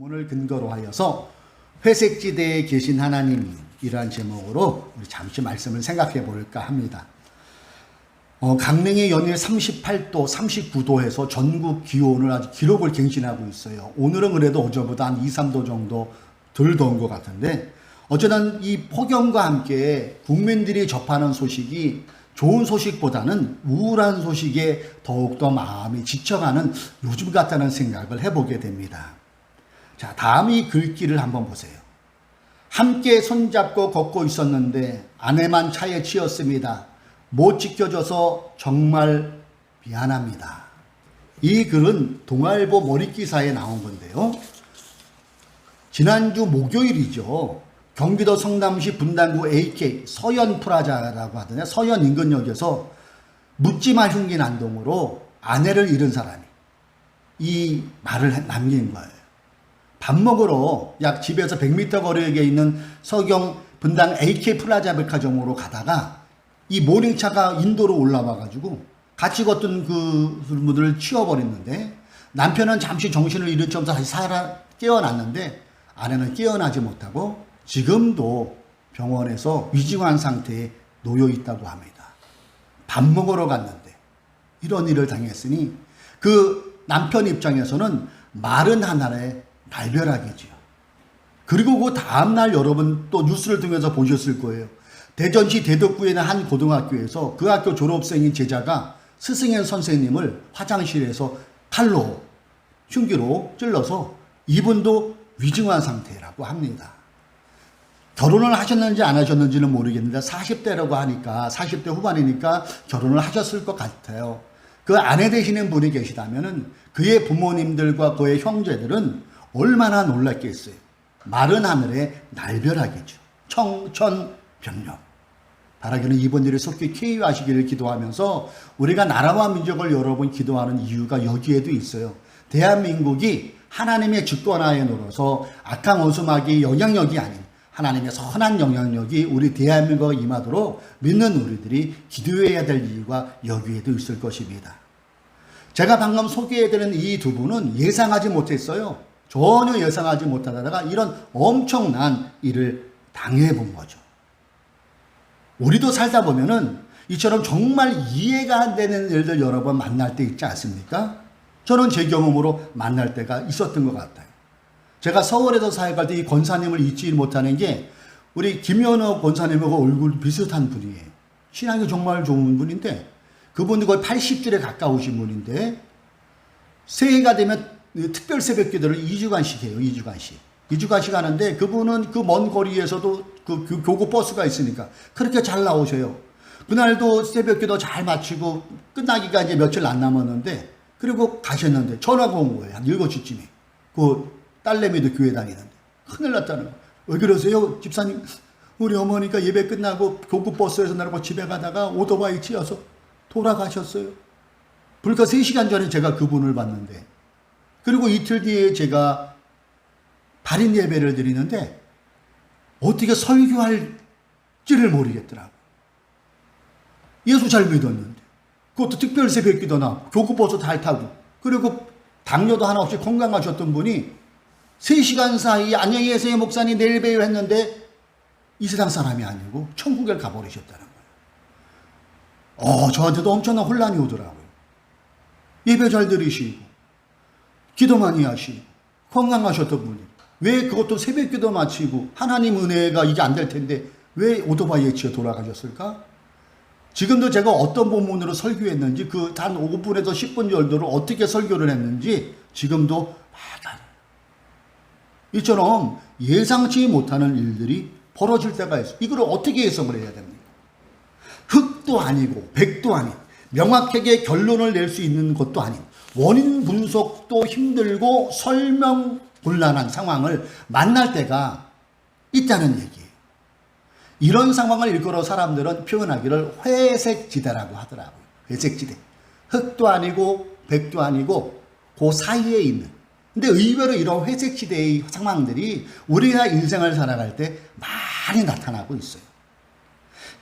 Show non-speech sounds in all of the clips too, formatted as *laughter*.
본문을 근거로 하여서 회색지대에 계신 하나님이라는 제목으로 우리 잠시 말씀을 생각해 볼까 합니다. 어, 강릉의 연일 38도, 39도에서 전국 기온을 아주 기록을 갱신하고 있어요. 오늘은 그래도 어제보다 한 2, 3도 정도 덜 더운 것 같은데 어쨌든 이 폭염과 함께 국민들이 접하는 소식이 좋은 소식보다는 우울한 소식에 더욱더 마음이 지쳐가는 요즘 같다는 생각을 해보게 됩니다. 자, 다음 이 글귀를 한번 보세요. 함께 손잡고 걷고 있었는데 아내만 차에 치였습니다. 못 지켜줘서 정말 미안합니다. 이 글은 동아일보 머릿기사에 나온 건데요. 지난주 목요일이죠. 경기도 성남시 분당구 AK 서현 프라자라고 하던데 서현 인근역에서 묻지마 흉기 난동으로 아내를 잃은 사람이 이 말을 남긴 거예요. 밥 먹으러 약 집에서 100m 거리에 있는 서경 분당 AK 플라자 백화점으로 가다가 이 모닝차가 인도로 올라와 가지고 같이 걷던 그 분들을 치워버렸는데 남편은 잠시 정신을 잃은 채 다시 살아 깨어났는데 아내는 깨어나지 못하고 지금도 병원에서 위중한 상태에 놓여 있다고 합니다. 밥 먹으러 갔는데 이런 일을 당했으니 그 남편 입장에서는 마른 하늘의 발벼락이지요. 그리고 그 다음날 여러분 또 뉴스를 통해서 보셨을 거예요. 대전시 대덕구에 있는 한 고등학교에서 그 학교 졸업생인 제자가 스승의 선생님을 화장실에서 칼로 흉기로 찔러서 이분도 위중한 상태라고 합니다. 결혼을 하셨는지 안 하셨는지는 모르겠는데 40대라고 하니까 40대 후반이니까 결혼을 하셨을 것 같아요. 그 아내 되시는 분이 계시다면은 그의 부모님들과 그의 형제들은 얼마나 놀랐겠어요. 마른 하늘의 날벼락이죠. 청천벽력. 바라기는 이번 일을 속히 쾌유하시기를 기도하면서 우리가 나라와 민족을 여러분 기도하는 이유가 여기에도 있어요. 대한민국이 하나님의 주권하에 놀아서 악한 원수막이 영향력이 아닌 하나님의 선한 영향력이 우리 대한민국에 임하도록 믿는 우리들이 기도해야 될 이유가 여기에도 있을 것입니다. 제가 방금 소개해드린 이 두 분은 예상하지 못했어요. 전혀 예상하지 못하다가 이런 엄청난 일을 당해 본 거죠. 우리도 살다 보면은 이처럼 정말 이해가 안 되는 일들 여러 번 만날 때 있지 않습니까? 저는 제 경험으로 만날 때가 있었던 것 같아요. 제가 서울에서 사역할 때 이 권사님을 잊지 못하는 게 우리 김연호 권사님하고 얼굴 비슷한 분이에요. 신앙이 정말 좋은 분인데 그분이 거의 80줄에 가까우신 분인데 새해가 되면 특별 새벽 기도를 2주간씩 해요. 2주간씩. 2주간씩 하는데 그분은 그 먼 거리에서도 그 교- 교구 버스가 있으니까 그렇게 잘 나오셔요. 그날도 새벽 기도 잘 마치고 끝나기가 이제 며칠 안 남았는데 그리고 가셨는데 전화가 온 거예요. 한 7시쯤에. 그 딸내미도 교회 다니는데. 큰일 났다는 거예요. 왜 그러세요? 집사님. 우리 어머니가 예배 끝나고 교구 버스에서 내리고 집에 가다가 오토바이 치여서 돌아가셨어요. 불과 3시간 전에 제가 그분을 봤는데 그리고 이틀 뒤에 제가 발인 예배를 드리는데 어떻게 설교할지를 모르겠더라고. 예수 잘 믿었는데 그것도 특별 새벽 기도나 교구버스 잘 타고 그리고 당뇨도 하나 없이 건강하셨던 분이 3시간 사이에 안녕히 계세요 목사님 내일 봬요 했는데 이 세상 사람이 아니고 천국에 가버리셨다는 거예요. 어, 저한테도 엄청난 혼란이 오더라고요. 예배 잘 들으시고 기도 많이 하시고 건강하셨던 분이 왜 그것도 새벽 기도 마치고 하나님 은혜가 이제 안 될 텐데 왜 오토바이에 치여 돌아가셨을까? 지금도 제가 어떤 본문으로 설교했는지 그 단 5분에서 10분 정도를 어떻게 설교를 했는지 지금도 막 알아요. 이처럼 예상치 못하는 일들이 벌어질 때가 있어요. 이걸 어떻게 해석을 해야 됩니까? 흑도 아니고 백도 아닌 명확하게 결론을 낼 수 있는 것도 아닌 원인 분석도 힘들고 설명 곤란한 상황을 만날 때가 있다는 얘기예요. 이런 상황을 일컬어 사람들은 표현하기를 회색지대라고 하더라고요. 회색지대. 흑도 아니고 백도 아니고 그 사이에 있는. 근데 의외로 이런 회색지대의 상황들이 우리가 인생을 살아갈 때 많이 나타나고 있어요.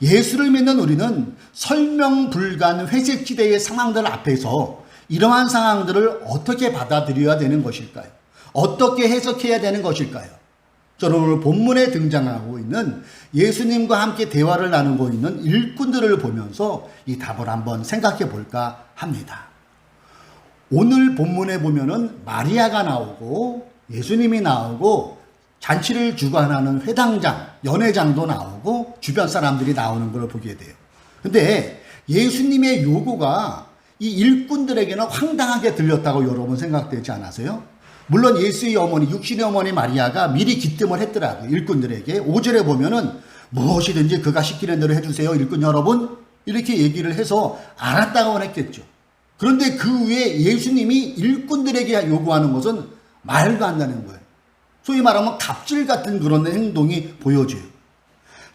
예수를 믿는 우리는 설명 불가한 회색지대의 상황들 앞에서 이러한 상황들을 어떻게 받아들여야 되는 것일까요? 어떻게 해석해야 되는 것일까요? 저는 오늘 본문에 등장하고 있는 예수님과 함께 대화를 나누고 있는 일꾼들을 보면서 이 답을 한번 생각해 볼까 합니다. 오늘 본문에 보면은 마리아가 나오고 예수님이 나오고 잔치를 주관하는 회당장, 연회장도 나오고 주변 사람들이 나오는 걸 보게 돼요. 근데 예수님의 요구가 이 일꾼들에게는 황당하게 들렸다고 여러분 생각되지 않으세요? 물론 예수의 어머니, 육신의 어머니 마리아가 미리 기뜸을 했더라고요. 일꾼들에게. 5절에 보면은 무엇이든지 그가 시키는 대로 해주세요. 일꾼 여러분. 이렇게 얘기를 해서 알았다고 했겠죠. 그런데 그 후에 예수님이 일꾼들에게 요구하는 것은 말도 안 되는 거예요. 소위 말하면 갑질 같은 그런 행동이 보여져요.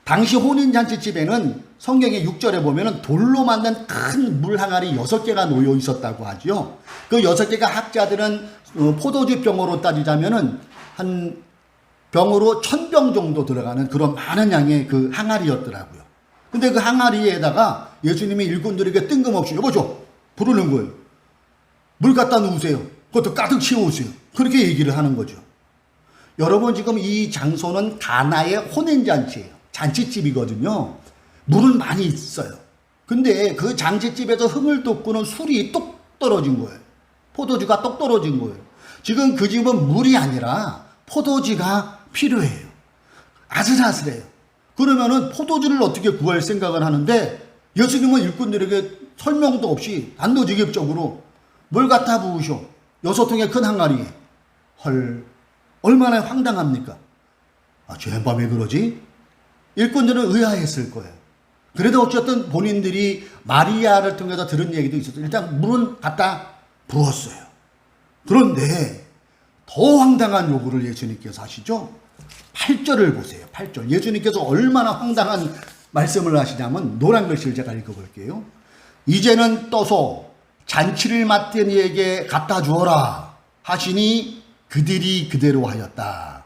당시 혼인잔치 집에는 성경의 6절에 보면은 돌로 만든 큰 물 항아리 6개가 놓여 있었다고 하죠. 그 6개가 학자들은 어, 포도주 병으로 따지자면은 한 병으로 천 병 정도 들어가는 그런 많은 양의 그 항아리였더라고요. 근데 그 항아리에다가 예수님이 일꾼들에게 뜬금없이 여보죠 부르는 거예요. 물 갖다 놓으세요. 그것도 가득 채워오세요. 그렇게 얘기를 하는 거죠. 여러분 지금 이 장소는 가나의 혼인잔치예요. 잔치집이거든요. 물은 많이 있어요. 근데 그 잔치집에서 흥을 돋구는 술이 똑 떨어진 거예요. 포도주가 똑 떨어진 거예요. 지금 그 집은 물이 아니라 포도주가 필요해요. 아슬아슬해요. 그러면은 포도주를 어떻게 구할 생각을 하는데 예수님은 일꾼들에게 설명도 없이 단도직입적으로 물 갖다 부으셔. 여섯 통의 큰 항아리에. 헐, 얼마나 황당합니까? 아, 죄밤에 그러지? 일꾼들은 의아했을 거예요. 그래도 어쨌든 본인들이 마리아를 통해서 들은 얘기도 있었어요. 일단 물은 갖다 부었어요. 그런데 더 황당한 요구를 예수님께서 하시죠. 8절을 보세요. 8절. 예수님께서 얼마나 황당한 말씀을 하시냐면 노란 글씨를 제가 읽어볼게요. 이제는 떠서 잔치를 맡은 이에게 갖다 주어라 하시니 그들이 그대로 하였다.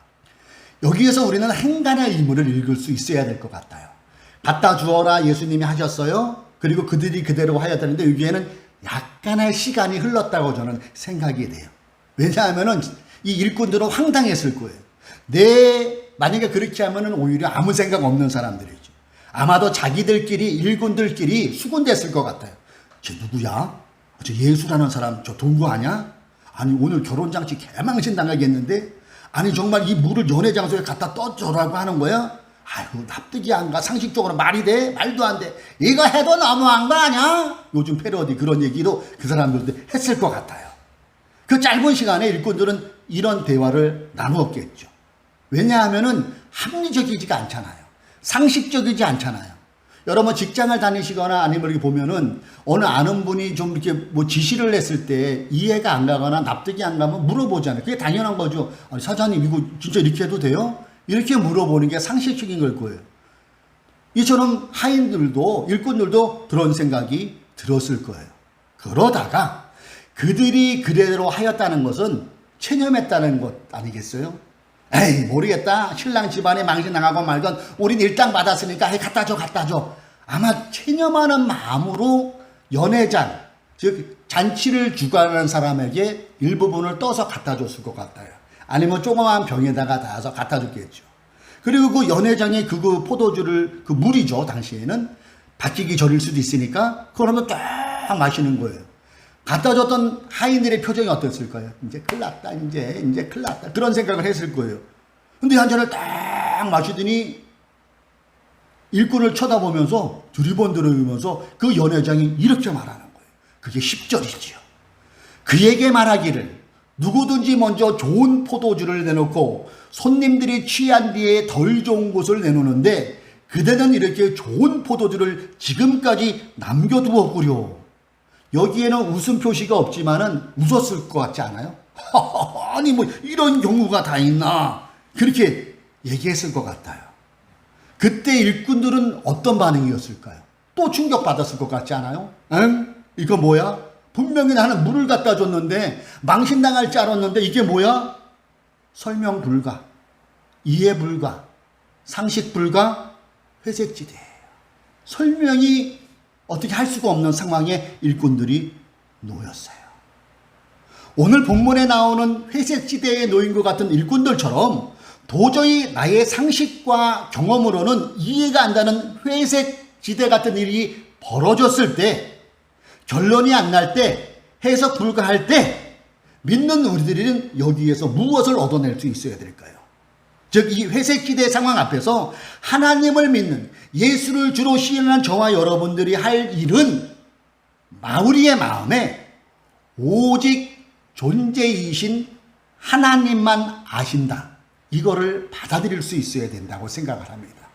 여기에서 우리는 행간의 의무를 읽을 수 있어야 될 것 같아요. 갖다 주어라 예수님이 하셨어요. 그리고 그들이 그대로 하였다는데 여기에는 약간의 시간이 흘렀다고 저는 생각이 돼요. 왜냐하면은 이 일꾼들은 황당했을 거예요. 내 만약에 그렇게 하면은 오히려 아무 생각 없는 사람들이죠. 아마도 자기들끼리 일꾼들끼리 수군됐을 것 같아요. 쟤 누구야? 저 예수라는 사람 저 동구 아냐? 아니 오늘 결혼 장치 개망신 당하겠는데? 아니 정말 이 물을 연애 장소에 갖다 떠줘라고 하는 거야? 아이고 납득이 안 가. 상식적으로 말이 돼? 말도 안 돼. 이거 해도 너무한 거 아니야? 요즘 패러디 그런 얘기도 그 사람들도 했을 것 같아요. 그 짧은 시간에 일꾼들은 이런 대화를 나누었겠죠. 왜냐하면은 합리적이지가 않잖아요. 상식적이지 않잖아요. 여러분 직장을 다니시거나 아니면 이렇게 보면은 어느 아는 분이 좀 이렇게 뭐 지시를 했을 때 이해가 안 가거나 납득이 안 가면 물어보잖아요. 그게 당연한 거죠. 아니, 사장님 이거 진짜 이렇게 해도 돼요? 이렇게 물어보는 게 상식적인 걸 거예요. 이처럼 하인들도 일꾼들도 그런 생각이 들었을 거예요. 그러다가 그들이 그대로 하였다는 것은 체념했다는 것 아니겠어요? 에이 모르겠다. 신랑 집안에 망신당하고 말건 우린 일당 받았으니까 에이, 갖다 줘 갖다 줘. 아마 체념하는 마음으로 연회장 즉 잔치를 주관하는 사람에게 일부분을 떠서 갖다 줬을 것 같아요. 아니면 조그마한 병에다가 닿아서 갖다 줬겠죠. 그리고 그 연회장에 그, 그 포도주를 그 물이죠 당시에는 바뀌기 전일 수도 있으니까 그러면 딱 마시는 거예요. 갖다 줬던 하인들의 표정이 어땠을까요? 이제 큰일 났다, 이제, 이제 큰일 났다. 그런 생각을 했을 거예요. 근데 한 잔을 딱 마시더니 일꾼을 쳐다보면서 두리번 들으면서 그 연회장이 이렇게 말하는 거예요. 그게 10절이지요. 그에게 말하기를 누구든지 먼저 좋은 포도주를 내놓고 손님들이 취한 뒤에 덜 좋은 곳을 내놓는데 그대는 이렇게 좋은 포도주를 지금까지 남겨두었구려. 여기에는 웃음 표시가 없지만은 웃었을 것 같지 않아요? *laughs* 아니 뭐 이런 경우가 다 있나 그렇게 얘기했을 것 같아요. 그때 일꾼들은 어떤 반응이었을까요? 또 충격받았을 것 같지 않아요? 응? 이거 뭐야? 분명히 나는 물을 갖다 줬는데 망신당할 줄 알았는데 이게 뭐야? 설명 불가, 이해 불가, 상식 불가, 회색지대예요. 설명이 어떻게 할 수가 없는 상황에 일꾼들이 놓였어요. 오늘 본문에 나오는 회색 지대에 놓인 것 같은 일꾼들처럼 도저히 나의 상식과 경험으로는 이해가 안 가는 회색 지대 같은 일이 벌어졌을 때 결론이 안 날 때 해석 불가할 때 믿는 우리들은 여기에서 무엇을 얻어낼 수 있어야 될까요? 즉 이 회색 지대 상황 앞에서 하나님을 믿는 예수를 주로 시인한 저와 여러분들이 할 일은 마우리의 마음에 오직 존재이신 하나님만 아신다. 이거를 받아들일 수 있어야 된다고 생각을 합니다.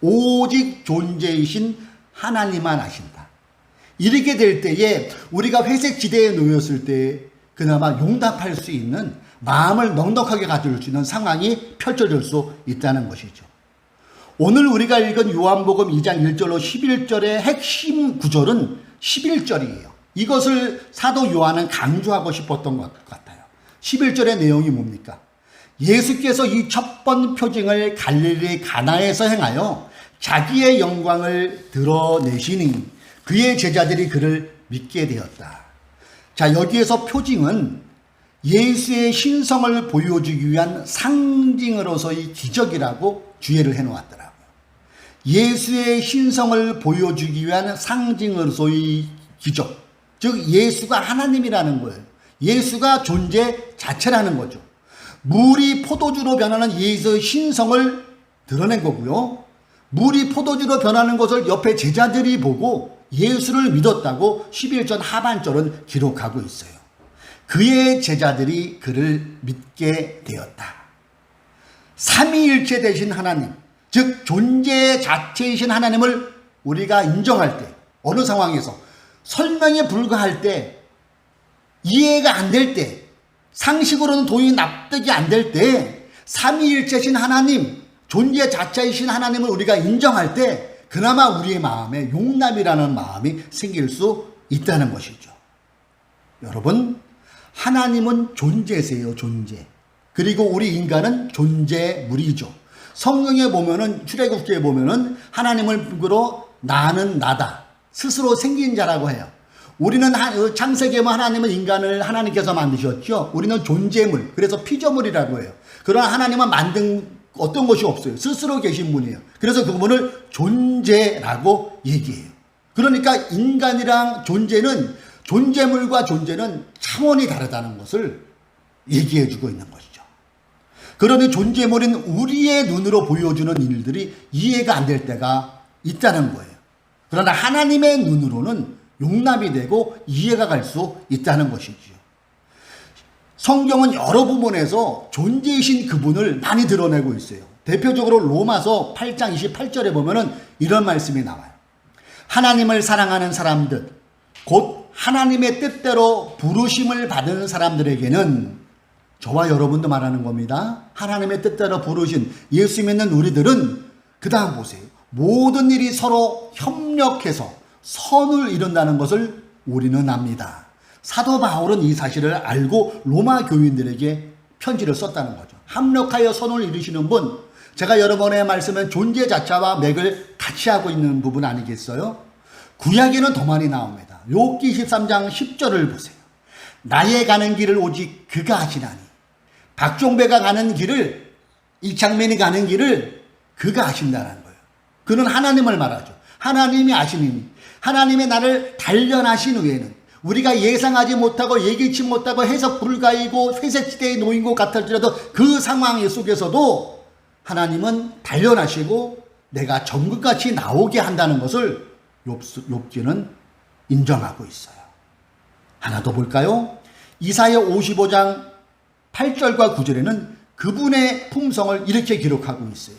오직 존재이신 하나님만 아신다. 이렇게 될 때에 우리가 회색 지대에 놓였을 때 그나마 용답할 수 있는 마음을 넉넉하게 가질 수 있는 상황이 펼쳐질 수 있다는 것이죠. 오늘 우리가 읽은 요한복음 2장 1절로 11절의 핵심 구절은 11절이에요. 이것을 사도 요한은 강조하고 싶었던 것 같아요. 11절의 내용이 뭡니까? 예수께서 이 첫 번 표징을 갈릴리 가나에서 행하여 자기의 영광을 드러내시니 그의 제자들이 그를 믿게 되었다. 자, 여기에서 표징은 예수의 신성을 보여주기 위한 상징으로서의 기적이라고 주의를 해 놓았더라고요. 예수의 신성을 보여주기 위한 상징으로서의 기적. 즉, 예수가 하나님이라는 거예요. 예수가 존재 자체라는 거죠. 물이 포도주로 변하는 예수의 신성을 드러낸 거고요. 물이 포도주로 변하는 것을 옆에 제자들이 보고 예수를 믿었다고 11절 하반절은 기록하고 있어요. 그의 제자들이 그를 믿게 되었다. 삼위일체 되신 하나님, 즉 존재 자체이신 하나님을 우리가 인정할 때, 어느 상황에서 설명에 불과할 때, 이해가 안 될 때, 상식으로는 도저히 납득이 안 될 때, 삼위일체신 하나님, 존재 자체이신 하나님을 우리가 인정할 때, 그나마 우리의 마음에 용납이라는 마음이 생길 수 있다는 것이죠. 여러분, 하나님은 존재세요, 존재. 그리고 우리 인간은 존재물이죠. 성경에 보면은, 출애굽기에 보면은 하나님을 불구로 나는 나다. 스스로 생긴 자라고 해요. 우리는 하- 창세기에 뭐 하나님은 인간을 하나님께서 만드셨죠. 우리는 존재물, 그래서 피조물이라고 해요. 그러나 하나님은 만든 어떤 것이 없어요. 스스로 계신 분이에요. 그래서 그분을 존재라고 얘기해요. 그러니까 인간이랑 존재는 존재물과 존재는 차원이 다르다는 것을 얘기해 주고 있는 것이죠. 그러니 존재물인 우리의 눈으로 보여주는 일들이 이해가 안 될 때가 있다는 거예요. 그러나 하나님의 눈으로는 용납이 되고 이해가 갈 수 있다는 것이지요. 성경은 여러 부분에서 존재이신 그분을 많이 드러내고 있어요. 대표적으로 로마서 8장 28절에 보면은 이런 말씀이 나와요. 하나님을 사랑하는 사람들, 곧 하나님의 뜻대로 부르심을 받은 사람들에게는 저와 여러분도 말하는 겁니다. 하나님의 뜻대로 부르신 예수 믿는 우리들은 그 다음 보세요. 모든 일이 서로 협력해서 선을 이룬다는 것을 우리는 압니다. 사도 바울은 이 사실을 알고 로마 교인들에게 편지를 썼다는 거죠. 합력하여 선을 이루시는 분, 제가 여러 번의 말씀은 존재 자체와 맥을 같이 하고 있는 부분 아니겠어요? 구약에는 더 많이 나옵니다. 욥기 13장 10절을 보세요. 나의 가는 길을 오직 그가 하시나니 박종배가 가는 길을 이창맨이 가는 길을 그가 하신다는 거예요. 그는 하나님을 말하죠. 하나님이 아시니 하나님의 나를 단련하신 후에는 우리가 예상하지 못하고 예기치 못하고 해석 불가이고 회색지대에 놓인 것 같을지라도 그 상황 속에서도 하나님은 단련하시고 내가 정글같이 나오게 한다는 것을 욥- 욥기는 인정하고 있어요. 하나 더 볼까요? 이사야 55장 8절과 9절에는 그분의 품성을 이렇게 기록하고 있어요.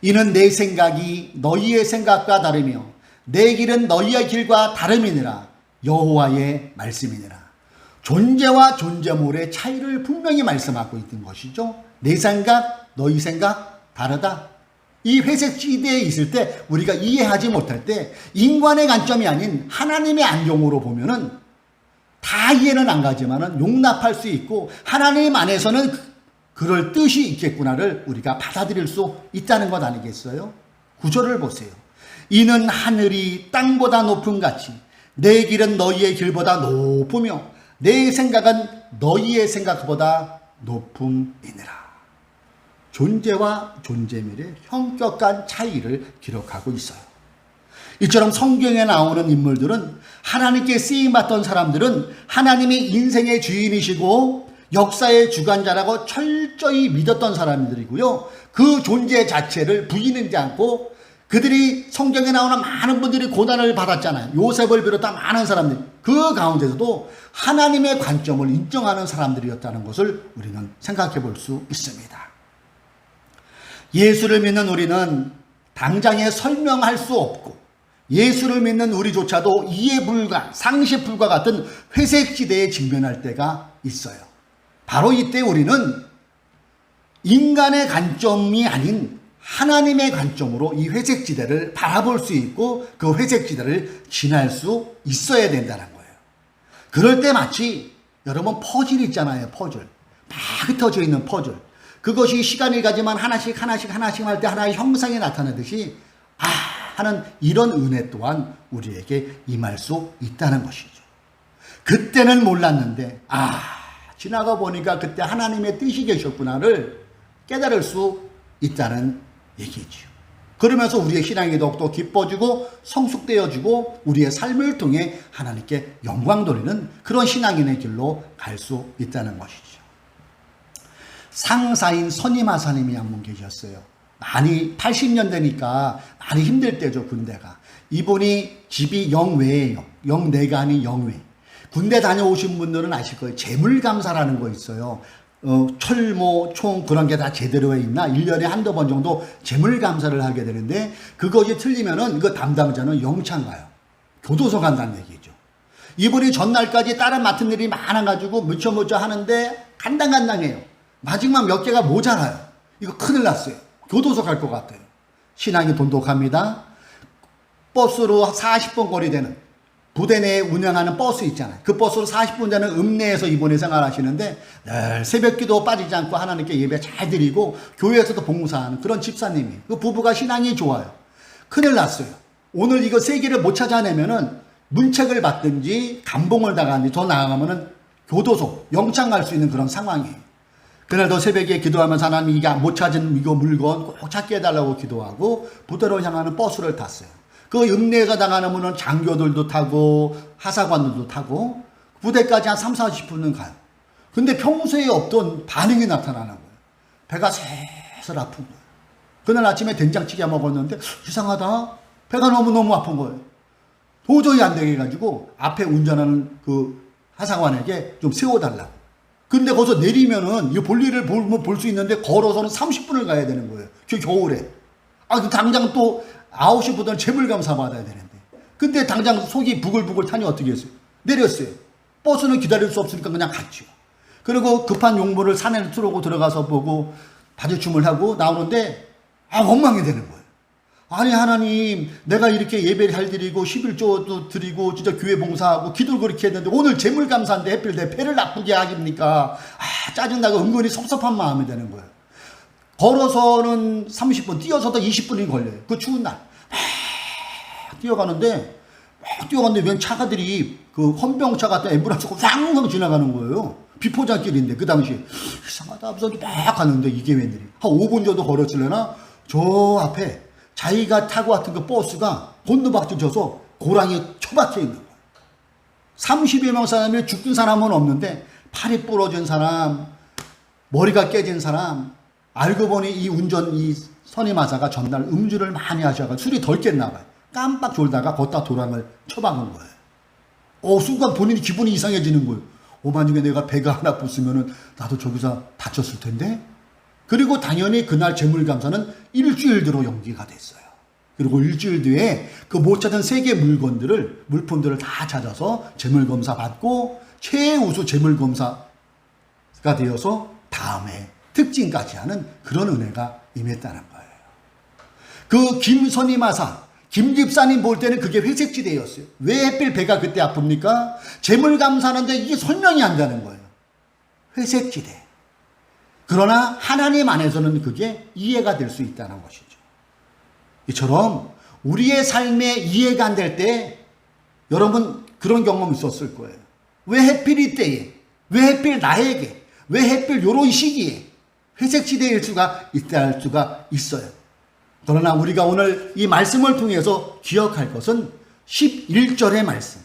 이는 내 생각이 너희의 생각과 다르며 내 길은 너희의 길과 다름이니라 여호와의 말씀이니라. 존재와 존재물의 차이를 분명히 말씀하고 있는 것이죠. 내 생각, 너희 생각 다르다. 이 회색 지대에 있을 때 우리가 이해하지 못할 때 인간의 관점이 아닌 하나님의 안경으로 보면은 다 이해는 안 가지만은 용납할 수 있고 하나님 안에서는 그- 그럴 뜻이 있겠구나를 우리가 받아들일 수 있다는 것 아니겠어요? 구절을 보세요. 이는 하늘이 땅보다 높은 같이 내 길은 너희의 길보다 높으며 내 생각은 너희의 생각보다 높음이니라. 존재와 존재밀의 현격한 차이를 기록하고 있어요. 이처럼 성경에 나오는 인물들은 하나님께 쓰임받던 사람들은 하나님이 인생의 주인이시고 역사의 주관자라고 철저히 믿었던 사람들이고요. 그 존재 자체를 부인하지 않고 그들이 성경에 나오는 많은 분들이 고난을 받았잖아요. 요셉을 비롯한 많은 사람들. 그 가운데서도 하나님의 관점을 인정하는 사람들이었다는 것을 우리는 생각해 볼 수 있습니다. 예수를 믿는 우리는 당장에 설명할 수 없고 예수를 믿는 우리조차도 이해 불가, 상식 불가 같은 회색 지대에 직면할 때가 있어요. 바로 이때 우리는 인간의 관점이 아닌 하나님의 관점으로 이 회색 지대를 바라볼 수 있고 그 회색 지대를 지날 수 있어야 된다는 거예요. 그럴 때 마치 여러분 퍼즐 있잖아요. 퍼즐. 막 흩어져 있는 퍼즐. 그것이 시간이 가지만 하나씩 하나씩 하나씩 할 때 하나의 형상이 나타나듯이 아 하는 이런 은혜 또한 우리에게 임할 수 있다는 것이죠. 그때는 몰랐는데 아 지나가 보니까 그때 하나님의 뜻이 계셨구나를 깨달을 수 있다는 얘기지요. 그러면서 우리의 신앙이 더욱더 깊어지고 성숙되어지고 우리의 삶을 통해 하나님께 영광 돌리는 그런 신앙인의 길로 갈 수 있다는 것이죠. 상사인 선임하사님이 한 분 계셨어요. 많이 80년 되니까 많이 힘들 때죠 군대가. 이분이 집이 영외예요. 영내가 아닌 영외. 군대 다녀오신 분들은 아실 거예요. 재물감사라는 거 있어요. 어, 철모, 총 그런 게 다 제대로 해 있나? 1년에 한두 번 정도 재물 감사를 하게 되는데 그것이 틀리면은 그 담당자는 영창 가요. 교도소 간다는 얘기죠. 이분이 전날까지 다른 맡은 일이 많아가지고 무쳐무쳐 하는데 간당간당해요. 마지막 몇 개가 모자라요. 이거 큰일 났어요. 교도소 갈 것 같아요. 신앙이 돈독합니다. 버스로 40분 거리 되는 부대 내에 운영하는 버스 있잖아요. 그 버스로 40분 되는 읍내에서 이번에 생활하시는데 늘 새벽 기도 빠지지 않고 하나님께 예배 잘 드리고 교회에서도 봉사하는 그런 집사님이 그 부부가 신앙이 좋아요. 큰일 났어요. 오늘 이거 세 개를 못 찾아내면은 문책을 받든지 감봉을 당하든지 더 나아가면은 교도소 영창 갈수 있는 그런 상황이에요. 그날도 새벽에 기도하면서 하나님 이게 못 찾은 이거 물건 꼭 찾게 해달라고 기도하고 부대로 향하는 버스를 탔어요. 그 읍내에서 당하는 분은 장교들도 타고 하사관들도 타고 부대까지 한 3, 40분은 가요. 근데 평소에 없던 반응이 나타나는 거예요. 배가 슬슬 아픈 거예요. 그날 아침에 된장찌개 먹었는데 이상하다. 배가 너무너무 아픈 거예요. 도저히 안 되게 해가지고 앞에 운전하는 그 하사관에게 좀 세워달라고. 근데 거기서 내리면은 이 볼일을 볼수 있는데 걸어서는 30분을 가야 되는 거예요. 그 겨울에. 아, 그 당장 또 9시 부터는 재물감사 받아야 되는데. 근데 당장 속이 부글부글 타니 어떻게 했어요? 내렸어요. 버스는 기다릴 수 없으니까 그냥 갔죠. 그리고 급한 용무를 산에 틀어고 들어가서 보고 바지춤을 하고 나오는데 아, 원망이 되는 거예요. 아니 하나님 내가 이렇게 예배를 할 드리고 11조도 드리고 진짜 교회 봉사하고 기도를 그렇게 했는데 오늘 재물 감사인데 해필 내 배를 나쁘게 하십니까 아 짜증나고 은근히 섭섭한 마음이 되는 거예요 걸어서는 30분 뛰어서도 20분이 걸려요. 그 추운 날. 막 뛰어가는데 막 뛰어갔는데 웬 차가들이 그 헌병차 같은 앰뷸런스가 꽝꽝 지나가는 거예요. 비포장길인데 그 당시에. 이상하다 하면서 막 가는데 이게 웬일이. 한 5분 정도 걸었을려나? 저 앞에 자기가 타고 왔던 그 버스가 곤두박질 쳐서 고랑이 처박혀 있는 거예요. 30여 명 사람이 죽은 사람은 없는데 팔이 부러진 사람, 머리가 깨진 사람, 알고 보니 이 운전 이 선임하사가 전날 음주를 많이 하셔가 술이 덜 깼나 봐요. 깜빡 졸다가 걷다 도랑을 처박은 거예요. 어, 순간 본인이 기분이 이상해지는 거예요. 오, 만약에 내가 배가 하나 부으면은 나도 저기서 다쳤을 텐데? 그리고 당연히 그날 재물감사는 일주일 뒤로 연기가 됐어요. 그리고 일주일 뒤에 그 못 찾은 세개 물건들을, 물품들을 다 찾아서 재물검사 받고 최우수 재물검사가 되어서 다음에 특징까지 하는 그런 은혜가 임했다는 거예요. 그 김선임하사, 김 집사님 볼 때는 그게 회색지대였어요. 왜 햇빛 배가 그때 아픕니까? 재물 감사하는데 이게 설명이 안 되는 거예요. 회색지대. 그러나 하나님 안에서는 그게 이해가 될 수 있다는 것이죠. 이처럼 우리의 삶에 이해가 안 될 때 여러분 그런 경험 있었을 거예요. 왜 해필 이때에? 왜 해필 나에게? 왜 해필 요런 시기에? 회색 시대일 수가 있다 할 수가 있어요. 그러나 우리가 오늘 이 말씀을 통해서 기억할 것은 11절의 말씀.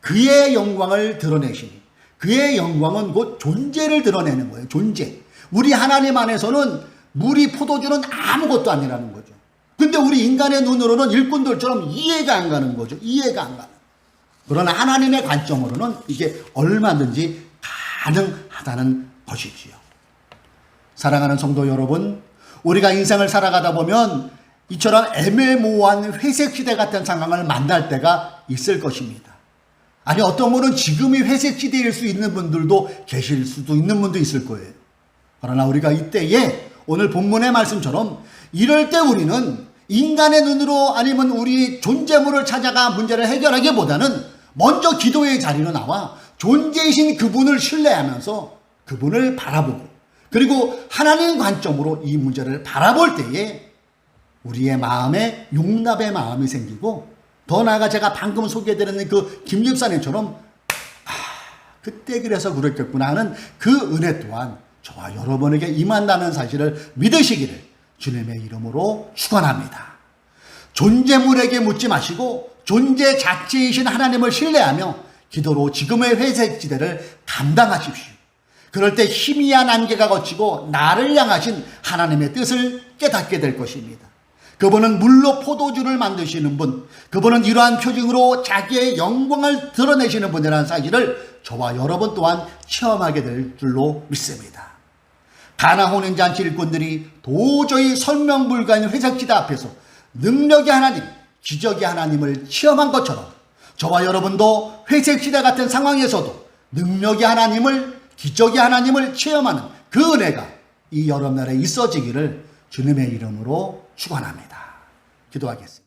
그의 영광을 드러내시니. 그의 영광은 곧 존재를 드러내는 거예요. 존재. 우리 하나님 안에서는 물이 포도주는 아무것도 아니라는 거죠. 근데 우리 인간의 눈으로는 일꾼들처럼 이해가 안 가는 거죠. 이해가 안 가는. 그러나 하나님의 관점으로는 이게 얼마든지 가능하다는 것이지요. 사랑하는 성도 여러분, 우리가 인생을 살아가다 보면 이처럼 애매모호한 회색 시대 같은 상황을 만날 때가 있을 것입니다. 아니 어떤 분은 지금이 회색 시대일 수 있는 분들도 계실 수도 있는 분도 있을 거예요. 그러나 우리가 이때에 오늘 본문의 말씀처럼 이럴 때 우리는 인간의 눈으로 아니면 우리 존재물을 찾아가 문제를 해결하기보다는 먼저 기도의 자리로 나와 존재이신 그분을 신뢰하면서 그분을 바라보고 그리고 하나님 관점으로 이 문제를 바라볼 때에 우리의 마음에 용납의 마음이 생기고 더 나아가 제가 방금 소개해드렸는 그 김집사님처럼 아, 그때 그래서 그랬겠구나 하는 그 은혜 또한 저와 여러분에게 임한다는 사실을 믿으시기를 주님의 이름으로 축원합니다. 존재물에게 묻지 마시고 존재 자체이신 하나님을 신뢰하며 기도로 지금의 회색 지대를 감당하십시오. 그럴 때 희미한 안개가 걷히고 나를 향하신 하나님의 뜻을 깨닫게 될 것입니다. 그분은 물로 포도주를 만드시는 분, 그분은 이러한 표징으로 자기의 영광을 드러내시는 분이라는 사실을 저와 여러분 또한 체험하게 될 줄로 믿습니다. 가나 혼인잔치 일꾼들이 도저히 설명 불가인 회색지대 앞에서 능력의 하나님, 기적의 하나님을 체험한 것처럼 저와 여러분도 회색지대 같은 상황에서도 능력의 하나님을, 기적의 하나님을 체험하는 그 은혜가 이 여러분 날에 있어지기를 주님의 이름으로 축원합니다. 기도하겠습니다.